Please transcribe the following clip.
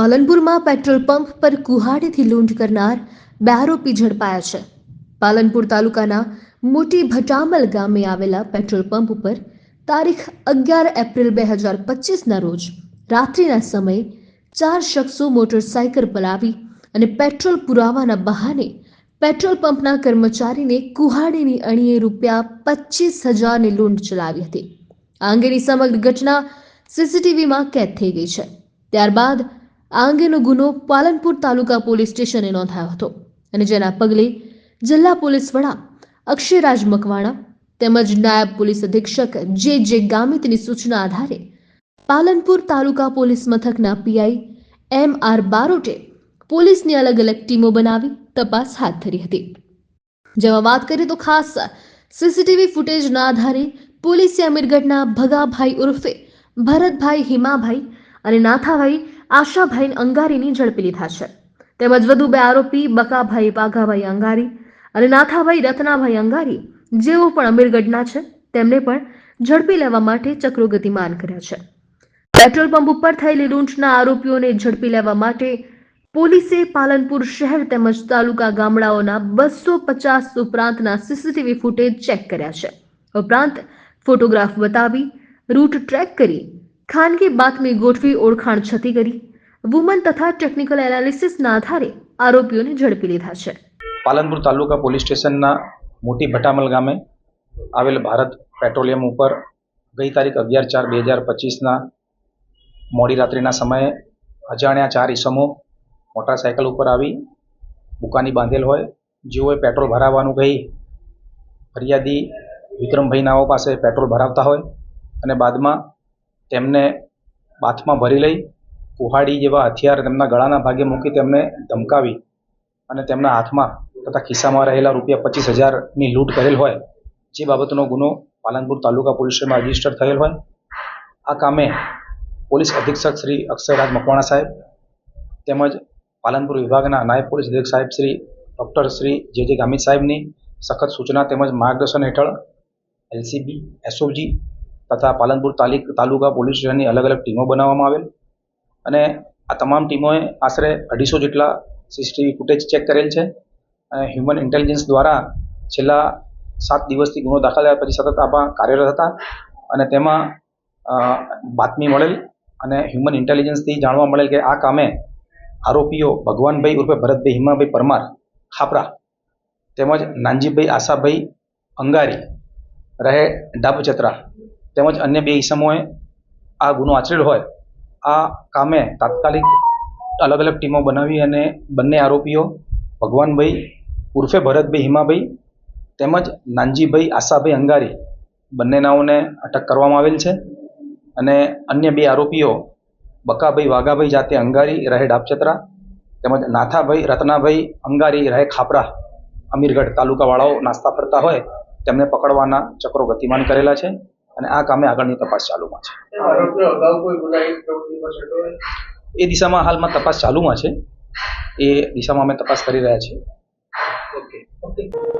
પાલનપુરમાં petrol pump પર કુહાડીથી લૂંટ કરનાર બે આરોપી ઝડપાયા છે. પાલનપુર તાલુકાના મોટી ભટામલ ગામે આવેલા પેટ્રોલ પંપ ઉપર તારીખ અગિયાર એપ્રિલ બે હજાર પચીસના રોજ રાત્રિના સમયે ચાર શખ્સો મોટરસાયકલ પર આવી અને પેટ્રોલ પુરાવાના બહાને પેટ્રોલ પંપના કર્મચારીને કુહાડીની અણીએ રૂપિયા પચીસ હજારની લૂંટ ચલાવી હતી. આ અંગેની સમગ્ર ઘટના સીસીટીવીમાં કેદ થઈ ગઈ છે. ત્યારબાદ આ અંગેનો ગુનો પાલનપુર તાલુકા પોલીસ સ્ટેશને નોંધાયો હતો અને જેના પગલે જિલ્લા પોલીસ વડા અક્ષયરાજ મકવાણા તેમજ નાયબ પોલીસ અધિક્ષક જે જે ગામિતની સૂચના આધારે પાલનપુર તાલુકા પોલીસ મથકના પીઆઈ એમ આર બારોટે પોલીસની અલગ અલગ ટીમો બનાવી તપાસ હાથ ધરી હતી. જેમાં વાત કરીએ તો ખાસ સીસીટીવી ફૂટેજના આધારે પોલીસે અમીરગઢના ભગાભાઈ ઉર્ફે ભરતભાઈ હિમાભાઈ અને નાથાભાઈ આશાભાઈ અંગારીની ઝડપી લીધા છે. તેમજ વધુ બે આરોપી, બકાભાઈ, પાઘાભાઈ અંગારી અને નાથાભાઈ, રત્નાભાઈ અંગારી જેઓ પણ અમીરગઢના છે, તેમને પણ ઝડપી લેવા માટે ચક્રો ગતિમાન કર્યા છે. પેટ્રોલ પંપ ઉપર થયેલી લૂંટના આરોપીઓને ઝડપી લેવા માટે પોલીસે પાલનપુર શહેર તેમજ તાલુકા ગામડાઓના બસો પચાસ ઉપરાંતના સીસીટીવી ફૂટેજ ચેક કર્યા છે. ઉપરાંત ફોટોગ્રાફ બતાવી રૂટ ટ્રેક કરી ખાનગી બાતમી ગોઠવી ઓળખાણ છતી કરી. વુમન તથા ટેકનિકલ એનાલિસિસના આધારે આરોપીઓને ઝડપી લીધા છે. પાલનપુર તાલુકા પોલીસ સ્ટેશનના મોટી ભટામલ ગામે આવેલ ભારત પેટ્રોલિયમ ઉપર ગઈ તારીખ અગિયાર ચાર બે હજાર પચીસના મોડી રાત્રિના સમયે અજાણ્યા ચાર ઈસમો મોટરસાયકલ ઉપર આવી બુકાની બાંધેલ હોય. જેઓએ પેટ્રોલ ભરાવવાનું કહી ફરિયાદી વિક્રમભાઈ નાઓ પાસે પેટ્રોલ ભરાવતા હોય અને બાદમાં તેમને બાથમાં ભરી લઈ, કુહાડી જેવા હથિયાર તેમના ગળાના ભાગે મૂકી તેમને ધમકાવી અને તેમના હાથમાં તથા ખિસ્સામાં રહેલા રૂપિયા પચીસ હજારની લૂંટ કરેલ હોય, જે બાબતનો ગુનો પાલનપુર તાલુકા પોલીસમાં રજિસ્ટર થયેલ હોય. આ કામે પોલીસ અધિક્ષક શ્રી અક્ષયરાજ મકવાણા સાહેબ તેમજ પાલનપુર વિભાગના નાયબ પોલીસ અધિક્ષક સાહેબ શ્રી ડૉક્ટર શ્રી જે જે ગામિત સાહેબની સખત સૂચના તેમજ માર્ગદર્શન હેઠળ એલસીબી, એસઓજી તથા પાલનપુર તાલીક પોલીસ સ્ટેશનની અલગ અલગ ટીમો બનાવવામાં આવેલ. અને આ તમામ ટીમોએ આશરે અઢીસો જેટલા સીસીટીવી ફૂટેજ ચેક કરેલ છે. અને હ્યુમન ઇન્ટેલિજન્સ દ્વારા છેલ્લા સાત દિવસથી ગુનો દાખલ થયા પછી સતત આમાં કાર્યરત હતા. અને તેમાં બાતમી મળેલ અને હ્યુમન ઇન્ટેલિજન્સથી જાણવા મળેલ કે આ કામે આરોપીઓ ભગવાનભાઈ ઉર્ફે ભરતભાઈ હિમાભાઈ પરમાર ખાપરા તેમજ નાનજીભાઈ આશાભાઈ અંગારી રહે ડાબચત્રા તેમજ અન્ય બે ઈસમોએ આ ગુનો આચરેલ હોય. આ કામે તાત્કાલિક અલગ અલગ ટીમો બનાવી અને બંને આરોપીઓ ભગવાનભાઈ ઉર્ફે ભરતભાઈ હિમાભાઈ તેમજ નાનજીભાઈ આશાભાઈ અંગારી બંને નાઓને અટક કરવામાં આવેલ છે અને અન્ય બે આરોપીઓ બકાભાઈ વાઘાભાઈ જાતે અંગારી રહે ડાબચત્રા તેમજ નાથાભાઈ રત્નાભાઈ અંગારી રહે ખાપરા અમીરગઢ તાલુકાવાળાઓ નાસ્તા ફરતા હોય તેમને પકડવાના ચક્રો ગતિમાન કરેલા છે. અને આ કામે આગળની તપાસ ચાલુમાં છે? એ દિશામાં હાલમાં તપાસ ચાલુમાં છે. એ દિશામાં અમે તપાસ કરી રહ્યા છીએ. Okay okay.